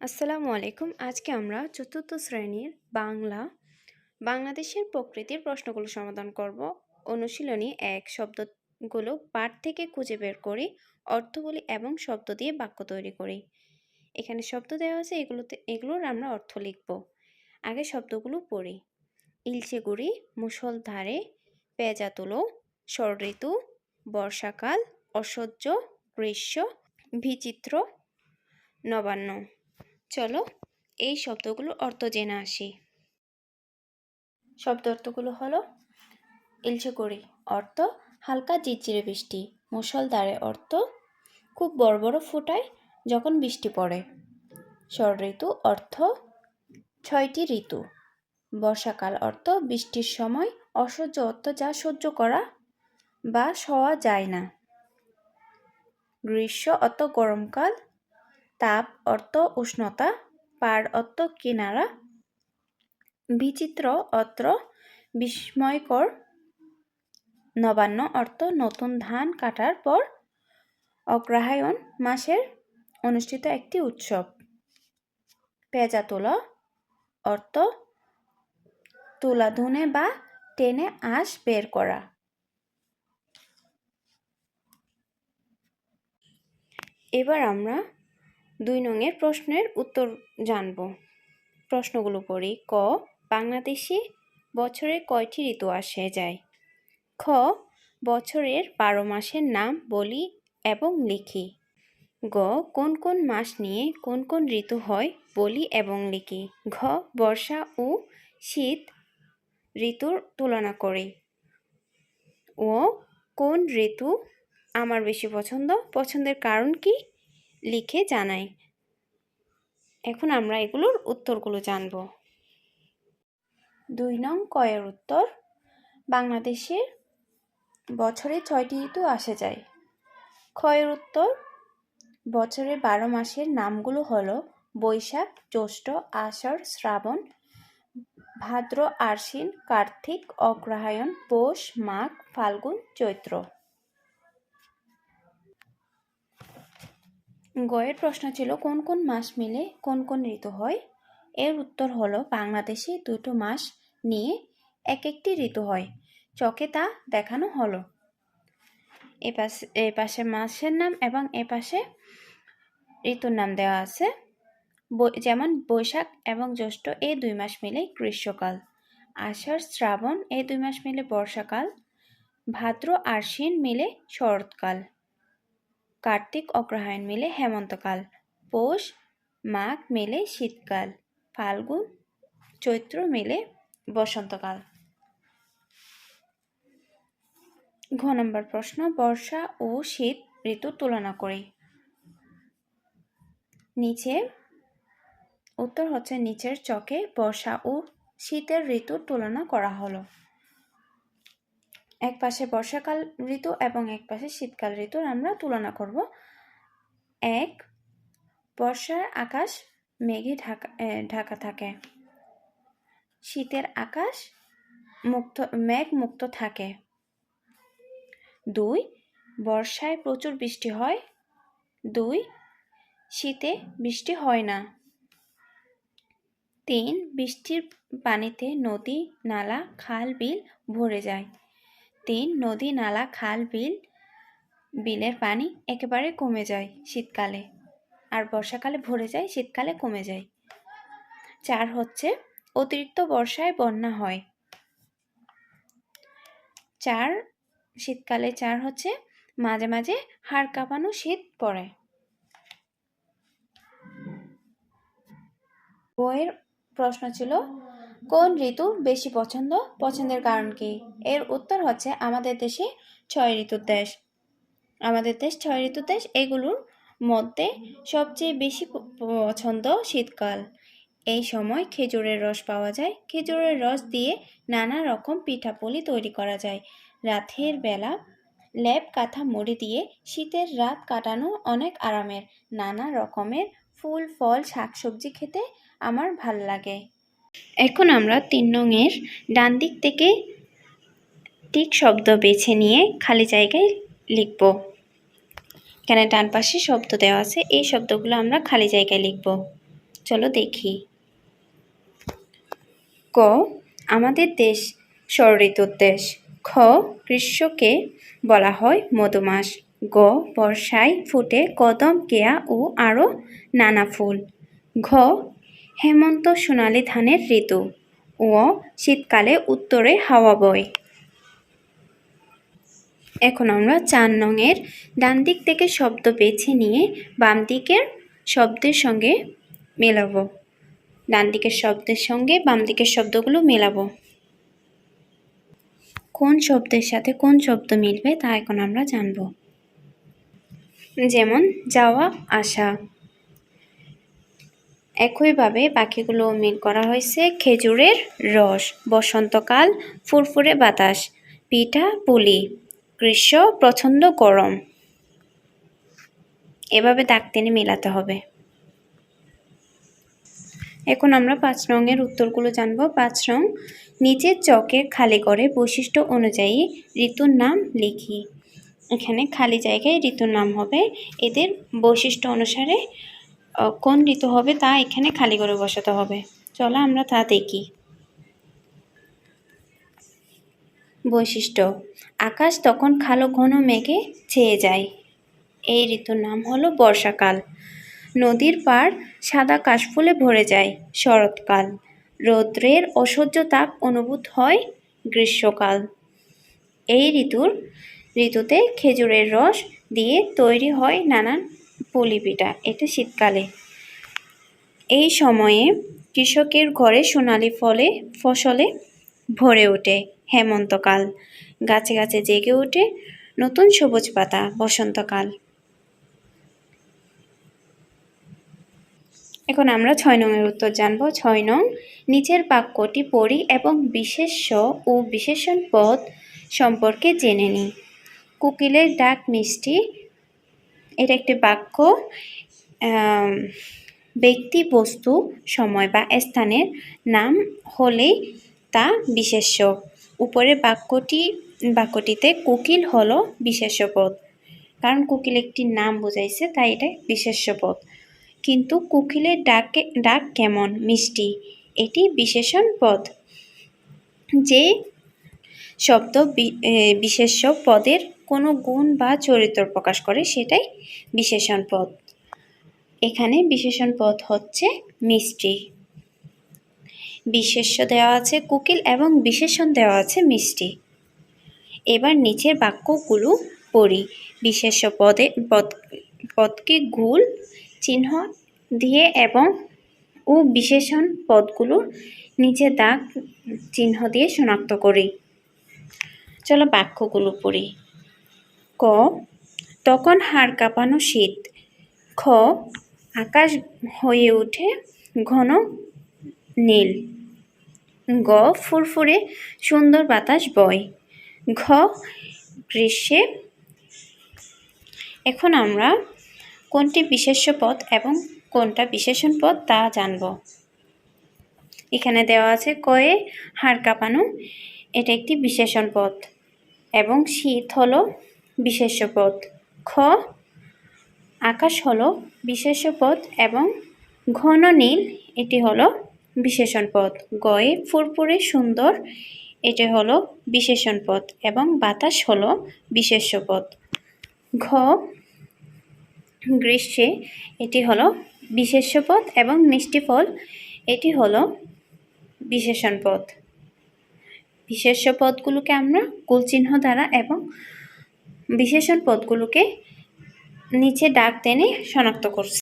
আসসালামু আলাইকুম। আজকে আমরা চতুর্থ শ্রেণির বাংলা, বাংলাদেশের প্রকৃতির প্রশ্নগুলো সমাধান করব। অনুশীলনী এক, শব্দগুলো পাঠ থেকে খুঁজে বের করি অর্থ বলি এবং শব্দ দিয়ে বাক্য তৈরি করি। এখানে শব্দ দেওয়া আছে, এগুলোতে, এগুলোর আমরা অর্থ লিখব। আগে শব্দগুলো পড়ি। ইলচে গুড়ি মুসলধারে পেঁজা তুলো, ষড় ঋতু, বর্ষাকাল, অসহ্য, গ্রীষ্ম, বিচিত্র, নবান্ন। চলো, এই শব্দগুলোর অর্থ জেনে আসি। শব্দ অর্থগুলো হলো ইলচে করি, অর্থ হালকা ঝিরঝিরে বৃষ্টি, মুষলধারে অর্থ খুব বড় বড় ফোটায় যখন বৃষ্টি পড়ে। ষড় ঋতু অর্থ ছয়টি ঋতু, বর্ষাকাল অর্থ বৃষ্টির সময় অসহ্য অর্থ যা সহ্য করা বা সওয়া যায় না। গ্রীষ্ম অর্থ গরমকাল তাপ, অর্থ, উষ্ণতা পার অর্থ, কিনারা, বিচিত্র অর্থ বিস্ময়কর, নবান্ন, অর্থ, নতুন ধান কাটার পর, অগ্রহায়ণ মাসের অনুষ্ঠিত একটি উৎসব। পেঁজা তোলা অর্থ তুলা ধুনে বা টেনে আঁশ বের করা। এবার আমরা দুই নঙের প্রশ্নের উত্তর জানব। প্রশ্নগুলো পড়ি। ক, বাংলাদেশে বছরে কয়টি ঋতু আসে যায়? খ, বছরের বারো মাসের নাম বলি এবং লিখি। গ, কোন কোন মাস নিয়ে কোন কোন ঋতু হয় বলি এবং লিখি। ঘ, বর্ষা ও শীত ঋতুর তুলনা করি। ও, কোন ঋতু আমার বেশি পছন্দ? পছন্দের কারণ কি? লিখে জানাই। এখন আমরা এগুলোর উত্তরগুলো জানব। দুই নং কয়ের উত্তর, বাংলাদেশের বছরে ছয়টি ঋতু আসে যায়। ক্ষয়ের উত্তর বছরের বারো মাসের নামগুলো হলো বৈশাখ, জ্যৈষ্ঠ, আষাঢ়, শ্রাবণ, ভাদ্র, আশ্বিন, কার্তিক, অগ্রহায়ণ, পৌষ, মাঘ, ফাল্গুন, চৈত্র। গয়ের প্রশ্ন ছিল, কোন কোন মাস মিলে কোন কোন ঋতু হয়? এর উত্তর হলো, বাংলাদেশে দুটো মাস নিয়ে এক একটি ঋতু হয়। চকে তা দেখানো হলো। এ পাশে এ পাশে মাসের নাম এবং এ পাশে ঋতুর নাম দেওয়া আছে। যেমন বৈশাখ এবং জ্যৈষ্ঠ এই দুই মাস মিলে গ্রীষ্মকাল। আষাঢ়, শ্রাবণ এই দুই মাস মিলে বর্ষাকাল। ভাদ্র, আশ্বিন মিলে শরৎকাল। কার্তিক অগ্রহায়ণ মিলে হেমন্তকাল, পৌষ মাঘ মেলে শীতকাল, ফাল্গুন চৈত্র মেলে বসন্তকাল। ঘ নম্বর প্রশ্ন, বর্ষা ও শীত ঋতু তুলনা করি। নিচে উত্তর হচ্ছে নিচের চকে বর্ষা ও শীতের ঋতুর তুলনা করা হলো। এক পাশে বর্ষাকাল ঋতু এবং এক পাশে শীতকাল ঋতুর আমরা তুলনা করব। এক, বর্ষার আকাশ মেঘে ঢাকা ঢাকা থাকে। শীতের আকাশ মুক্ত, মেঘ মুক্ত থাকে। দুই, বর্ষায় প্রচুর বৃষ্টি হয়। দুই, শীতে বৃষ্টি হয় না। তিন, বৃষ্টির পানিতে নদী, নালা, খাল, বিল ভরে যায়। তিন নদী, নালা, খাল, বিল, বিলের পানি একেবারে কমে যায় শীতকালে। আর বর্ষাকালে ভরে যায়, শীতকালে কমে যায়। চার হচ্ছে অতিরিক্ত বর্ষায় বন্যা হয়। চার, শীতকালে চার হচ্ছে মাঝে মাঝে হাড় কাঁপানো শীত পড়ে। বইয়ের প্রশ্ন ছিল কোন ঋতু বেশি পছন্দ? পছন্দের কারণ কি? এর উত্তর হচ্ছে আমাদের দেশে ছয় ঋতুর দেশ। আমাদের দেশ ছয় ঋতুর দেশ, এগুলোর মধ্যে সবচেয়ে বেশি পছন্দ শীতকাল। এই সময় খেজুরের রস পাওয়া যায়। খেজুরের রস দিয়ে নানা রকম পিঠাপুলি তৈরি করা যায়। রাতের বেলা লেপ কাঁথা মুড়ি দিয়ে শীতের রাত কাটানো অনেক আরামের। নানা রকমের ফুল, ফল, শাকসবজি খেতে আমার ভালো লাগে। এখন আমরা তিন নংয়ের ডান দিক থেকে টিক শব্দ বেছে নিয়ে খালি জায়গায় লিখব। এখানে ডান পাশে শব্দ দেওয়া আছে, এই শব্দগুলো আমরা খালি জায়গায় লিখব। চলো দেখি। ক, আমাদের দেশ ঋতুর দেশ। খ, গ্রীষ্মকে বলা হয় মধুমাস। গ, বর্ষায় ফুটে কদম, কেয়া ও আরও নানা ফুল। ঘ হেমন্ত সোনালি ধানের ঋতু ও শীতকালে উত্তরে হাওয়া বয়। এখন আমরা চার নংয়ের ডান দিক থেকে শব্দ বেছে নিয়ে বাম দিকের শব্দের সঙ্গে মেলাবো। ডান দিকের শব্দের সঙ্গে বাম দিকের শব্দগুলো মেলাবো। কোন শব্দের সাথে কোন শব্দ মিলবে তা এখন আমরা জানব। যেমন যাওয়া, আসা। একইভাবে বাকিগুলো মিল করা হয়েছে খেজুরের রস, বসন্তকাল, ফুরফুরে বাতাস, পিঠা, পুলি, গ্রীষ্ম, প্রচণ্ড গরম। এভাবে দাগ টেনে মেলাতে হবে। এখন আমরা পাঁচ রঙের উত্তরগুলো জানব। পাঁচ রং নিচের চকের খালি করে বৈশিষ্ট্য অনুযায়ী ঋতুর নাম লিখি। এখানে খালি জায়গায় ঋতুর নাম হবে। এদের বৈশিষ্ট্য অনুসারে কোন ঋতু হবে, তা এখানে খালি করে বসাতে হবে। চলো আমরা তা দেখি। বৈশিষ্ট্য, আকাশ তখন কালো ঘন মেঘে ছেয়ে যায়। এই ঋতুর নাম হলো বর্ষাকাল। নদীর পাড় সাদা কাশফুলে ভরে যায় শরৎকাল। রৌদ্রের অসহ্য তাপ অনুভূত হয় গ্রীষ্মকাল। এই ঋতুর, ঋতুতে খেজুরের রস দিয়ে তৈরি হয় নানান পুলি পিঠা এটা শীতকালে। এই সময়ে কৃষকের ঘরে সোনালি ফলে, ফসলে ভরে ওঠে হেমন্তকাল। গাছে গাছে জেগে ওঠে নতুন সবুজ পাতা বসন্তকাল। এখন আমরা ছয় নংয়ের উত্তর জানব। ছয় নং, নিচের বাক্যটি পড়ি এবং বিশেষ্য ও বিশেষণ পদ সম্পর্কে জেনে নিই। কোকিলের ডাক মিষ্টি এটা একটি বাক্য ব্যক্তি, বস্তু, সময় বা স্থানের নাম হলেই তা বিশেষ্য। উপরে বাক্যটি, বাক্যটিতে কোকিল হলো বিশেষ্য কারণ কোকিল একটি নাম বোঝাইছে, তাই এটা বিশেষ্য কিন্তু কোকিলের ডাকে ডাক কেমন? মিষ্টি। এটি বিশেষণ পদ যে শব্দ বিশেষ্য পদের কোনো গুণ বা চরিত্র প্রকাশ করে সেটাই বিশেষণ পদ এখানে বিশেষণ পদ হচ্ছে মিষ্টি। বিশেষ্য দেওয়া আছে কুকিল এবং বিশেষণ দেওয়া আছে মিষ্টি। এবার নিচের বাক্যগুলো পড়ি। বিশেষ্য পদে পদ পদকে গুল, চিহ্ন দিয়ে এবং ও বিশেষণ পদগুলোর নিচে দাগ, চিহ্ন দিয়ে শনাক্ত করি। চলো বাক্যগুলো পড়ি। ক, তখন হাড় কাঁপানো শীত। খ, আকাশ হয়ে ওঠে ঘন নীল। গ, ফুরফুরে সুন্দর বাতাস বয়। ঘ, গ্রীষ্মে এখন আমরা কোনটি বিশেষ্য পদ এবং কোনটা বিশেষণ পদ তা জানব। এখানে দেওয়া আছে কয়ে হাড় কাঁপানো, এটা একটি বিশেষণ পদ এবং শীত হলো বিশেষ্য পদ খ, আকাশ হলো বিশেষ্য পদ এবং ঘন নীল, এটি হলো বিশেষণ পদ গয়ে ফুরফুরে সুন্দর, এটি হলো বিশেষণ পদ এবং বাতাস হলো বিশেষ্য পদ ঘ, গ্রীষ্মে, এটি হলো বিশেষ্য পদ এবং মিষ্টি ফল, এটি হলো বিশেষণ পদ বিশেষ্য পদগুলোকে আমরা কুলচিহ্ন দ্বারা এবং বিশেষণ পদগুলোকে নিচে ডাক টেনে শনাক্ত করছি।